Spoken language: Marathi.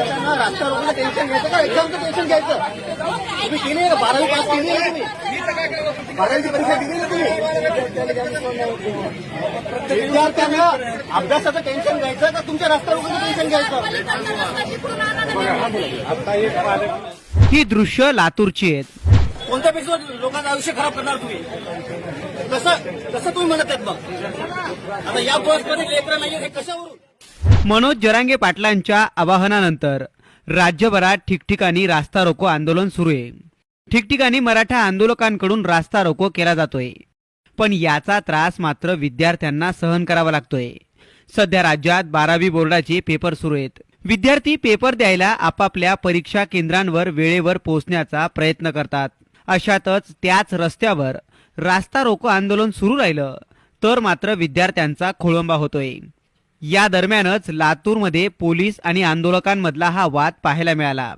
रोखलं टेन्शन घ्यायचं का? एक्झामचं टेन्शन घ्यायचं. तुम्ही केली आहे बारावी पास केली आहे तुम्ही? बारावीची परीक्षा दिली ना तुम्ही? विद्यार्थ्यांना अभ्यासाचं टेन्शन घ्यायचं का? तुमच्या रोखलं टेन्शन घ्यायचं? ही दृश्य लातूरची आहेत. कोणत्या पेक्षा लोकांचं आयुष्य खराब करणार तुम्ही? कसं कसं तुम्ही म्हणत आहेत मग? आता या बसमध्ये लेकरं नाहीये हे कशावरून? मनोज जरांगे पाटलांच्या आवाहनानंतर राज्यभरात ठिकठिकाणी रास्ता रोको आंदोलन सुरू आहे. ठिकठिकाणी मराठा आंदोलकांकडून रास्ता रोको केला जातोय. पण याचा त्रास मात्र विद्यार्थ्यांना सहन करावा लागतोय. सध्या राज्यात बारावी बोर्डाचे पेपर सुरू आहेत. विद्यार्थी पेपर द्यायला आपापल्या परीक्षा केंद्रांवर वेळेवर पोहोचण्याचा प्रयत्न करतात. अशातच त्याच रस्त्यावर रास्ता रोको आंदोलन सुरू राहिलं तर मात्र विद्यार्थ्यांचा खोळंबा होतोय. या दरम्यानच लातूरमध्ये पोलीस आणि आंदोलकांमधला हा वाद पाहायला मिळाला.